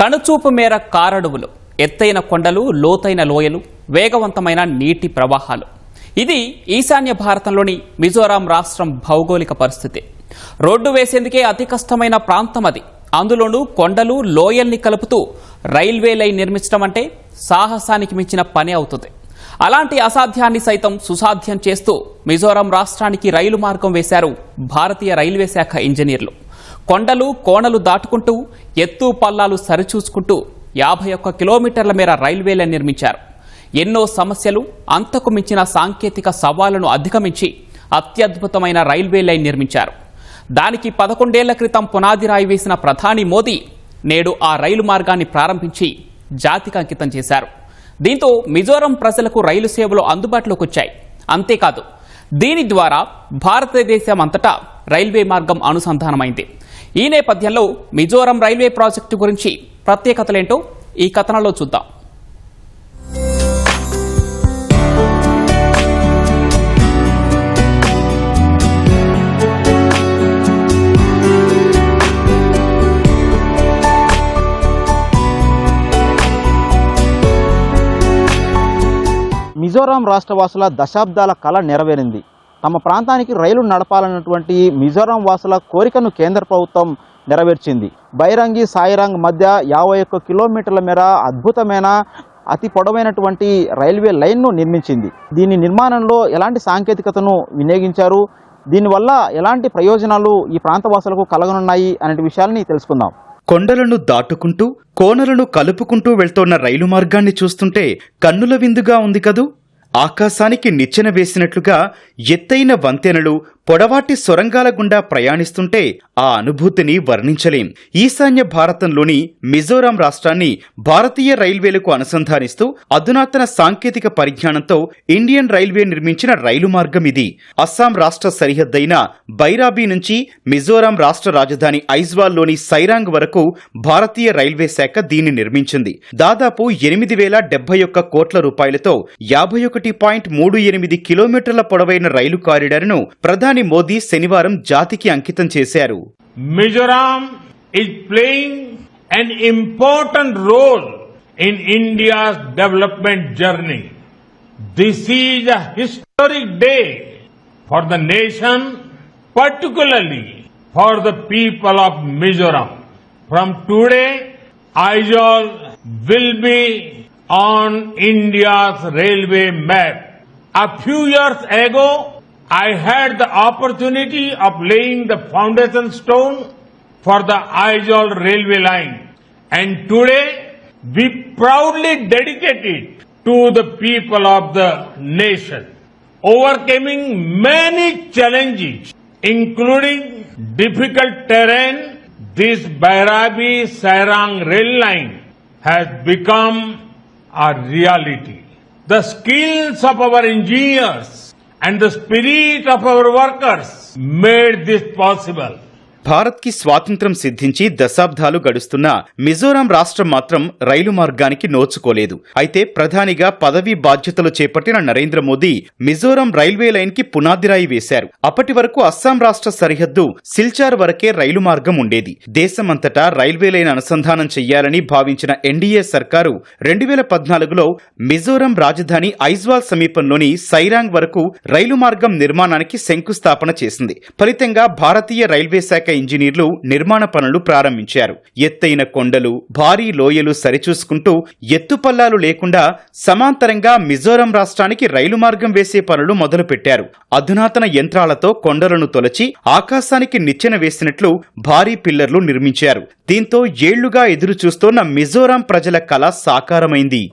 కనుచూపు మేర కారడువులు ఎత్తైన కొండలు లోతైన లోయలు వేగవంతమైన నీటి ప్రవాహాలు. ఇది ఈశాన్య భారతంలోని మిజోరాం రాష్ట్రం భౌగోళిక పరిస్థితి. రోడ్డు వేసేందుకే అతి కష్టమైన ప్రాంతం అది. అందులోనూ కొండలు లోయల్ని కలుపుతూ రైల్వే లైన్ నిర్మించడం అంటే సాహసానికి మించిన పని అవుతుంది. అలాంటి అసాధ్యాన్ని సైతం సుసాధ్యం చేస్తూ మిజోరాం రాష్ట్రానికి రైలు మార్గం వేశారు భారతీయ రైల్వే శాఖ ఇంజనీర్లు. కొండలు కోణలు దాటుకుంటూ ఎత్తు పల్లాలు సరిచూసుకుంటూ యాభై ఒక్క కిలోమీటర్ల మేర రైల్వేలను నిర్మించారు. ఎన్నో సమస్యలు అంతకు మించిన సాంకేతిక సవాళ్ళను అధిగమించి అత్యద్భుతమైన రైల్వే లైన్ నిర్మించారు. దానికి పదకొండేళ్ళ క్రితం పునాది రాయి వేసిన ప్రధాని మోదీ నేడు ఆ రైలు మార్గాన్ని ప్రారంభించి జాతికి అంకితం చేశారు. దీంతో మిజోరం ప్రజలకు రైలు సేవలు అందుబాటులోకి వచ్చాయి. అంతేకాదు దీని ద్వారా భారతదేశం అంతటా రైల్వే మార్గం అనుసంధానమైంది. ఈ నేపథ్యంలో మిజోరం రైల్వే ప్రాజెక్టు గురించి ప్రత్యేకతలేంటో ఈ కథనంలో చూద్దాం. మిజోరాం రాష్ట్ర వాసుల దశాబ్దాల కళ నెరవేరింది. తమ ప్రాంతానికి రైలు నడపాలన్నటువంటి మిజోరాం వాసుల కోరికను కేంద్ర ప్రభుత్వం నెరవేర్చింది. బైరంగి సాయిరాంగ్ మధ్య యాభై ఒక్క కిలోమీటర్ల మేర అద్భుతమైన అతి పొడవైనటువంటి రైల్వే లైన్ను నిర్మించింది. దీని నిర్మాణంలో ఎలాంటి సాంకేతికతను వినియోగించారు? దీనివల్ల ఎలాంటి ప్రయోజనాలు ఈ ప్రాంతవాసులకు కలగనున్నాయి అనే విషయాల్ని తెలుసుకుందాం. కొండలను దాటుకుంటూ కోనలను కలుపుకుంటూ వెళ్తోన్న రైలు మార్గాన్ని చూస్తుంటే కన్నుల విందుగా ఉంది కదూ? ఆకాశానికి నిచ్చెన వేసినట్లుగా ఎత్తైన వంతెనలు పొడవాటి సొరంగాల గుండా ప్రయాణిస్తుంటే ఆ అనుభూతిని వర్ణించలేం. ఈశాన్య భారతంలోని మిజోరాం రాష్ట్రాన్ని భారతీయ రైల్వేలకు అనుసంధానిస్తూ అధునాతన సాంకేతిక పరిజ్ఞానంతో ఇండియన్ రైల్వే నిర్మించిన రైలు మార్గం ఇది. అస్సాం రాష్ట్ర సరిహద్దైన బైరాబీ నుంచి మిజోరాం రాష్ట్ర రాజధాని ఐజ్వాల్లోని సైరాంగ్ వరకు భారతీయ రైల్వే శాఖ దీన్ని నిర్మించింది. దాదాపు ఎనిమిది వేల డెబ్బై ఒక్క కోట్ల రూపాయలతో యాభై ఒకటి ఒకటి పాయింట్ మూడు ఎనిమిది కిలోమీటర్ల పొడవైన రైలు కారిడార్ను ప్రధాని మోదీ శనివారం జాతికి అంకితం చేశారు. Mizoram is playing an important role in India development journey this is a day for the nation particularly for the people of Mizoram from today Aizawl will be on India's railway map. A few years ago, I had the opportunity of laying the foundation stone for the Aizawl railway line. And today, we proudly dedicate it to the people of the nation. Overcoming many challenges, including difficult terrain, this Bairabi Sairang rail line has become a reality. The skills of our engineers and the spirit of our workers made this possible. భారత్కి స్వాతంత్ర్యం సిద్ధించి దశాబ్దాలు గడుస్తున్న మిజోరాం రాష్ట్రం మాత్రం రైలు మార్గానికి నోచుకోలేదు. అయితే ప్రధానిగా పదవీ బాధ్యతలు చేపట్టిన నరేంద్ర మోదీ మిజోరాం రైల్వే లైన్కి పునాదిరాయి వేశారు. అప్పటి వరకు అస్సాం రాష్ట్ర సరిహద్దు సిల్చార్ వరకే రైలు మార్గం ఉండేది. దేశమంతటా రైల్వే లైన్ అనుసంధానం చెయ్యాలని భావించిన ఎన్డీఏ సర్కారు రెండు వేల పద్నాలుగులో మిజోరాం రాజధాని ఐజ్వాల్ సమీపంలోని సైరాంగ్ వరకు రైలు మార్గం నిర్మాణానికి శంకుస్థాపన చేసింది. ఫలితంగా భారతీయ రైల్వే శాఖ ఇంజనీర్లు నిర్మాణ పనులు ప్రారంభించారు. ఎత్తైన కొండలు భారీ లోయలు సరిచూసుకుంటూ ఎత్తుపల్లాలు లేకుండా సమాంతరంగా మిజోరం రాష్ట్రానికి రైలు మార్గం వేసే పనులు మొదలుపెట్టారు. అధునాతన యంత్రాలతో కొండలను తొలచి ఆకాశానికి నిచ్చెన వేసినట్లు భారీ పిల్లర్లు నిర్మించారు. దీంతో ఏళ్ళుగా ఎదురు చూస్తోన్న మిజోరాం ప్రజల కళ సాకారమైంది.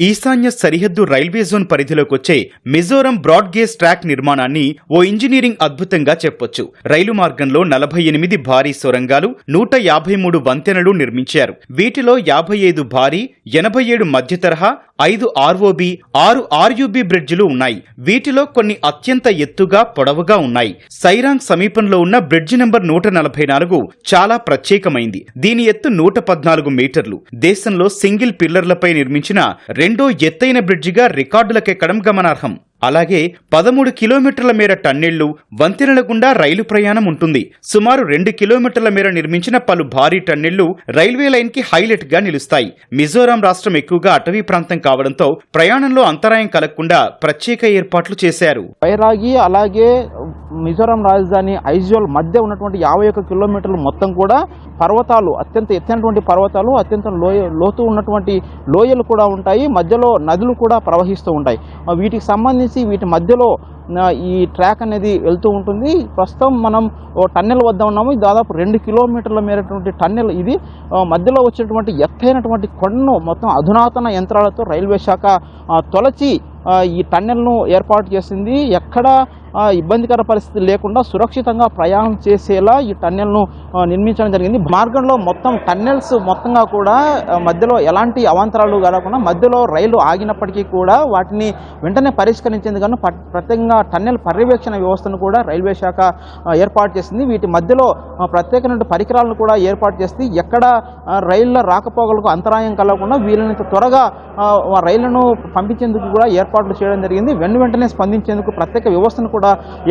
ఈశాన్య సరిహద్దు రైల్వే జోన్ పరిధిలోకి వచ్చే మిజోరం బ్రాడ్ గేజ్ ట్రాక్ నిర్మాణాన్ని ఓ ఇంజనీరింగ్ అద్భుతంగా చెప్పొచ్చు. రైలు మార్గంలో నలభై ఎనిమిది భారీ సొరంగాలు నూట యాభై మూడు వంతెనలు నిర్మించారు. వీటిలో యాభై ఐదు భారీ ఎనభై ఏడు మధ్య తరహా ఐదు ఆర్ఓబి ఆరు ఆర్యుబి బ్రిడ్జిలు ఉన్నాయి. వీటిలో కొన్ని అత్యంత ఎత్తుగా పొడవుగా ఉన్నాయి. సైరాంగ్ సమీపంలో ఉన్న బ్రిడ్జి నెంబర్ నూట నలభై నాలుగు చాలా ప్రత్యేకమైంది. దీని ఎత్తు నూట పద్నాలుగు మీటర్లు. దేశంలో సింగిల్ పిల్లర్లపై నిర్మించిన రెండో ఎత్తైన బ్రిడ్జిగా రికార్డులకెక్కడం గమనార్హం. అలాగే పదమూడు కిలోమీటర్ల మేర టన్నెళ్ళు వంతెనల గుండా రైలు ప్రయాణం ఉంటుంది. సుమారు రెండు కిలోమీటర్ల మేర నిర్మించిన పలు భారీ టన్నెళ్ళు రైల్వే లైన్కి హైలైట్గా నిలుస్తాయి. మిజోరాం రాష్ట్రం ఎక్కువగా అటవీ ప్రాంతం కావడంతో ప్రయాణంలో అంతరాయం కలగకుండా ప్రత్యేక ఏర్పాట్లు చేశారు. బైరాగి అలాగే మిజోరాం రాజధాని ఐజోల్ మధ్య ఉన్నటువంటి యాభై ఒక్క కిలోమీటర్లు మొత్తం కూడా పర్వతాలు అత్యంత ఎత్తైనటువంటి పర్వతాలు అత్యంత లోయ లోతు ఉన్నటువంటి లోయలు కూడా ఉంటాయి. మధ్యలో నదులు కూడా ప్రవహిస్తూ ఉంటాయి. వీటికి సంబంధించి వీటి మధ్యలో ఈ ట్రాక్ అనేది వెళ్తూ ఉంటుంది. ప్రస్తుతం మనం ఓ టన్నెల్ వద్ద ఉన్నాము. దాదాపు రెండు కిలోమీటర్ల మేరటువంటి టన్నెల్ ఇది. మధ్యలో వచ్చేటువంటి ఎత్తైనటువంటి కొండను మొత్తం అధునాతన యంత్రాలతో రైల్వే శాఖ తొలచి ఈ టన్నెల్ను ఏర్పాటు చేసింది. ఎక్కడ ఇబ్బందికర పరిస్థితి లేకుండా సురక్షితంగా ప్రయాణం చేసేలా ఈ టన్నెల్ను నిర్మించడం జరిగింది. మార్గంలో మొత్తం టన్నెల్స్ మొత్తంగా కూడా మధ్యలో ఎలాంటి అవాంతరాలు కలగకుండా మధ్యలో రైలు ఆగినప్పటికీ కూడా వాటిని వెంటనే పరిష్కరించేందుకు ప్రత్యేకంగా టన్నెల్ పర్యవేక్షణ వ్యవస్థను కూడా రైల్వే శాఖ ఏర్పాటు చేసింది. వీటి మధ్యలో ప్రత్యేకమైన పరికరాలను కూడా ఏర్పాటు చేసి ఎక్కడ రైళ్ళ రాకపోకలకు అంతరాయం కలగకుండా వీలైనంత త్వరగా రైళ్ళను పంపించేందుకు కూడా ఏర్పాట్లు చేయడం జరిగింది. వెను వెంటనే స్పందించేందుకు ప్రత్యేక వ్యవస్థను కూడా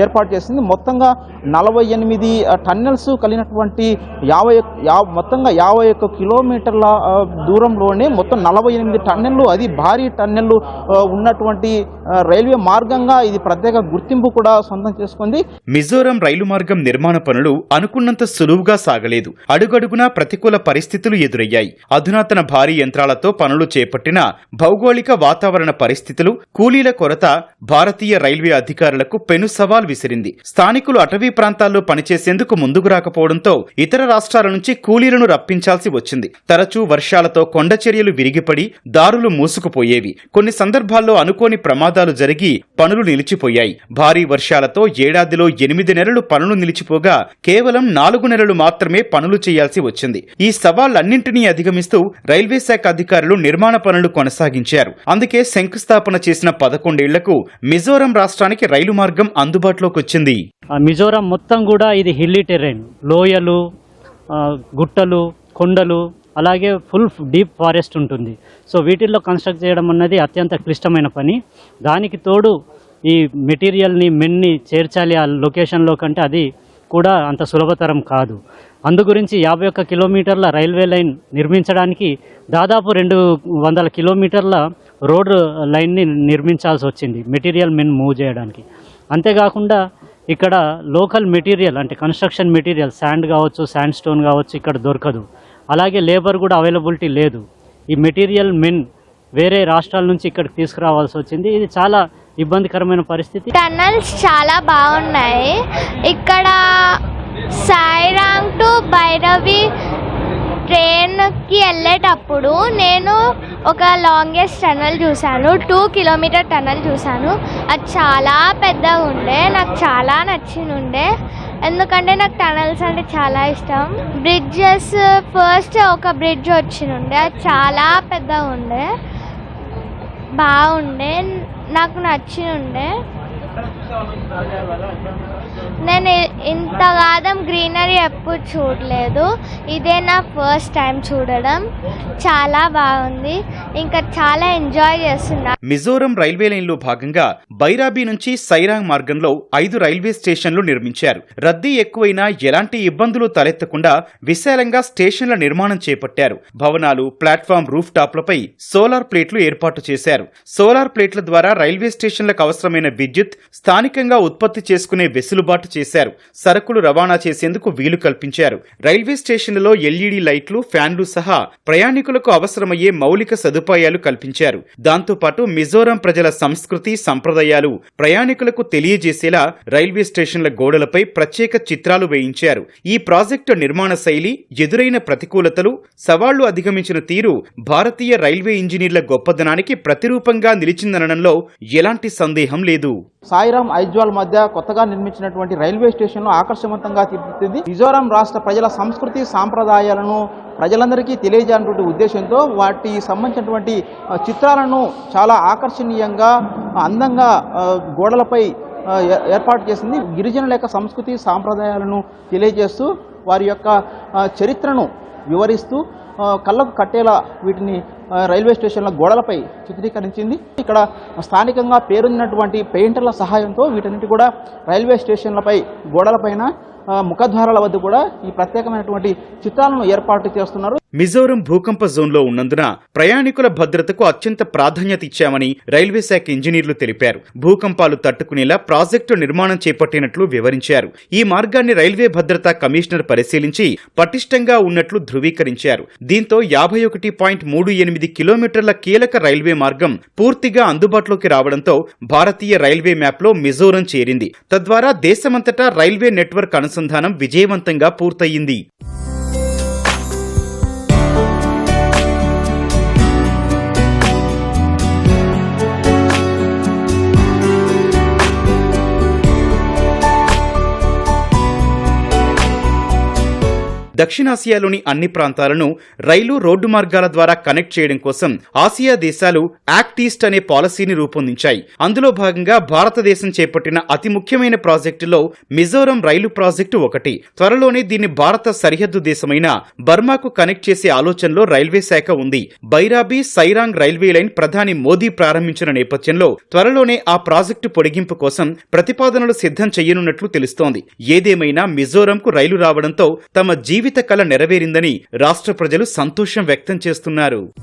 ఏర్పాటు చేసింది. మొత్తంగా నలభై ఎనిమిది టన్నెల్స్ కలిగినటువంటి యాభై మొత్తంగా యాభై ఒక్క కిలోమీటర్ల దూరంలోనే మొత్తం నలభై ఎనిమిది టన్నెళ్ళు అది భారీ టన్నెళ్ళు ఉన్నటువంటి రైల్వే మార్గంగా ఇది ప్రత్యేక గుర్తింపు కూడా సొంతం చేసుకుంది. మిజోరం రైలు మార్గం నిర్మాణ పనులు అనుకున్నంత సులువుగా సాగలేదు. అడుగడుగునా ప్రతికూల పరిస్థితులు ఎదురయ్యాయి. అధునాతన భారీ యంత్రాలతో పనులు చేపట్టిన భౌగోళిక వాతావరణ పరిస్థితులు కూలీల కొరత భారతీయ రైల్వే అధికారులకు పెను సవాల్ విసిరింది. స్థానికులు అటవీ ప్రాంతాల్లో పనిచేసేందుకు ముందుకు రాకపోవడంతో ఇతర రాష్ట్రాల నుంచి కూలీలను రప్పించాల్సి వచ్చింది. తరచూ వర్షాలతో కొండ చర్యలు విరిగిపడి దారులు మూసుకుపోయేవి. కొన్ని సందర్భాల్లో అనుకోని ప్రమాదాలు జరిగి పనులు నిలిచిపోయాయి. భారీ వర్షాలతో ఏడాదిలో ఎనిమిది నెలలు పనులు నిలిచిపోగా కేవలం నాలుగు నెలలు మాత్రమే పనులు చేయాల్సి వచ్చింది. ఈ సవాళ్ళన్నింటినీ అధిగమిస్తూ రైల్వే శాఖ అధికారులు నిర్మాణ పనులు కొనసాగించారు. అందుకే శంకుస్థాపన చేసిన పదకొండేళ్ళకు మిజోరం రాష్ట్రానికి రైలు మార్గం అందుబాటులోకి వచ్చింది. ఆ మిజోరాం మొత్తం కూడా ఇది హిల్లీ టెర్రైన్. లోయలు గుట్టలు కొండలు అలాగే ఫుల్ డీప్ ఫారెస్ట్ ఉంటుంది. సో వీటిల్లో కన్స్ట్రక్ట్ చేయడం అన్నది అత్యంత క్లిష్టమైన పని. దానికి తోడు ఈ మెటీరియల్ని మెన్ని చేర్చాలి ఆ లొకేషన్లో కంటే అది కూడా అంత సులభతరం కాదు. అందు గురించి యాభై ఒక్క కిలోమీటర్ల రైల్వే లైన్ నిర్మించడానికి దాదాపు రెండు వందల కిలోమీటర్ల రోడ్ లైన్ని నిర్మించాల్సి వచ్చింది మెటీరియల్ మెన్ మూవ్ చేయడానికి. అంతేకాకుండా ఇక్కడ లోకల్ మెటీరియల్ అంటే కన్స్ట్రక్షన్ మెటీరియల్ శాండ్ కావచ్చు శాండ్ స్టోన్ కావచ్చు ఇక్కడ దొరకదు. అలాగే లేబర్ కూడా అవైలబిలిటీ లేదు. ఈ మెటీరియల్ మెన్ వేరే రాష్ట్రాల నుంచి ఇక్కడికి తీసుకురావాల్సి వచ్చింది. ఇది చాలా ఇబ్బందికరమైన పరిస్థితి. టన్నల్స్ చాలా బాగున్నాయి. ఇక్కడ సాయిరాంగ్ టు భైరవి ట్రైన్కి వెళ్ళేటప్పుడు నేను ఒక లాంగెస్ట్ టనల్ చూశాను టూ కిలోమీటర్ టనల్ చూశాను. అది చాలా పెద్దగా ఉండే నాకు చాలా నచ్చినుండే ఎందుకంటే నాకు టనల్స్ అంటే చాలా ఇష్టం. బ్రిడ్జెస్ ఫస్ట్ ఒక బ్రిడ్జ్ వచ్చినుండే అది చాలా పెద్దగా ఉండే. బాగుండే నాకు నచ్చినుండే నేను ఇంతగాదం గ్రీనరీ ఎప్పుడు చూడలేదు. ఇదే నా ఫస్ట్ టైం చూడడం. చాలా బాగుంది. ఇంకా చాలా ఎంజాయ్ చేస్తున్నా. మిజోరం రైల్వే లైన్లో భాగంగా బైరాబీ నుంచి సైరాంగ్ మార్గంలో ఐదు రైల్వే స్టేషన్లు నిర్మించారు. రద్దీ ఎక్కువైనా ఎలాంటి ఇబ్బందులు తలెత్తకుండా విశాలంగా స్టేషన్ల నిర్మాణం చేపట్టారు. భవనాలు ప్లాట్ఫామ్ రూఫ్ టాప్లపై సోలార్ ప్లేట్లు ఏర్పాటు చేశారు. సోలార్ ప్లేట్ల ద్వారా రైల్వే స్టేషన్లకు అవసరమైన విద్యుత్ స్థానికంగా ఉత్పత్తి చేసుకునే వెసులుబాటు చేశారు. సరుకులు రవాణా చేసేందుకు వీలు కల్పించారు. రైల్వే స్టేషన్లలో ఎల్ఈడి లైట్లు ఫ్యాన్లు సహా ప్రయాణికులకు అవసరమయ్యే మౌలిక సదుపాయాలు కల్పించారు. దాంతోపాటు మిజోరాం ప్రజల సంస్కృతి సంప్రదాయాలు ప్రయాణికులకు తెలియజేసేలా రైల్వే స్టేషన్ల గోడలపై ప్రత్యేక చిత్రాలు వేయించారు. ఈ ప్రాజెక్టు నిర్మాణ శైలి ఎదురైన ప్రతికూలతలు సవాళ్ళు అధిగమించిన తీరు భారతీయ రైల్వే ఇంజనీర్ల గొప్పదనానికి ప్రతిరూపంగా నిలిచిందనడంలో ఎలాంటి సందేహం లేదు. సాయిరాం ఐజ్వాల్ మధ్య కొత్తగా నిర్మించినటువంటి రైల్వే స్టేషన్ను ఆకర్షవంతంగా తీర్చిదిద్ది మిజోరాం రాష్ట్ర ప్రజల సంస్కృతి సాంప్రదాయాలను ప్రజలందరికీ తెలియజేయనటువంటి ఉద్దేశంతో వాటి సంబంధించినటువంటి చిత్రాలను చాలా ఆకర్షణీయంగా అందంగా గోడలపై ఏ- ఏర్పాటు చేసింది. గిరిజనుల యొక్క సంస్కృతి సాంప్రదాయాలను తెలియజేస్తూ వారి యొక్క చరిత్రను వివరిస్తూ కళ్ళకు కట్టేలా వీటిని రైల్వే స్టేషన్ల గోడలపై చిత్రీకరించింది. ఇక్కడ స్థానికంగా పేరున్నటువంటి పెయింటర్ల సహాయంతో వీటన్నిటి కూడా రైల్వే స్టేషన్లపై గోడలపైన ముఖద్వారాల వద్ద కూడా ఈ ప్రత్యేకమైనటువంటి చిత్రాలను ఏర్పాటు చేస్తున్నారు. మిజోరం భూకంప జోన్లో ఉన్నందున ప్రయాణికుల భద్రతకు అత్యంత ప్రాధాన్యత ఇచ్చామని రైల్వే శాఖ ఇంజనీర్లు తెలిపారు. భూకంపాలు తట్టుకునేలా ప్రాజెక్టు నిర్మాణం చేపట్టినట్లు వివరించారు. ఈ మార్గాన్ని రైల్వే భద్రతా కమిషనర్ పరిశీలించి పటిష్టంగా ఉన్నట్లు ధృవీకరించారు. దీంతో యాభై ఒకటి పాయింట్ మూడు ఎనిమిది ఎనిమిది కిలోమీటర్ల కీలక రైల్వే మార్గం పూర్తిగా అందుబాటులోకి రావడంతో భారతీయ రైల్వే మ్యాప్లో మిజోరం చేరింది. తద్వారా దేశమంతటా రైల్వే నెట్వర్క్ అనుసంధానం విజయవంతంగా పూర్తయింది. దక్షిణాసియాలోని అన్ని ప్రాంతాలను రైలు రోడ్డు మార్గాల ద్వారా కనెక్ట్ చేయడం కోసం ఆసియా దేశాలు యాక్ట్ ఈస్ట్ అనే పాలసీని రూపొందించాయి. అందులో భాగంగా భారతదేశం చేపట్టిన అతి ముఖ్యమైన ప్రాజెక్టులో మిజోరం రైలు ప్రాజెక్టు ఒకటి. త్వరలోనే దీన్ని భారత సరిహద్దు దేశమైన బర్మాకు కనెక్ట్ చేసే ఆలోచనలో రైల్వే శాఖ ఉంది. బైరాబీ సైరాంగ్ రైల్వే లైన్ ప్రధాని మోదీ ప్రారంభించిన నేపథ్యంలో త్వరలోనే ఆ ప్రాజెక్టు పొడిగింపు కోసం ప్రతిపాదనలు సిద్ధం చేయనున్నట్లు తెలుస్తోంది. ఏదేమైనా మిజోరంకు రైలు రావడంతో తమ జీవిత కల నెరవేరిందని రాష్ట్ర ప్రజలు సంతోషం వ్యక్తం చేస్తున్నారు.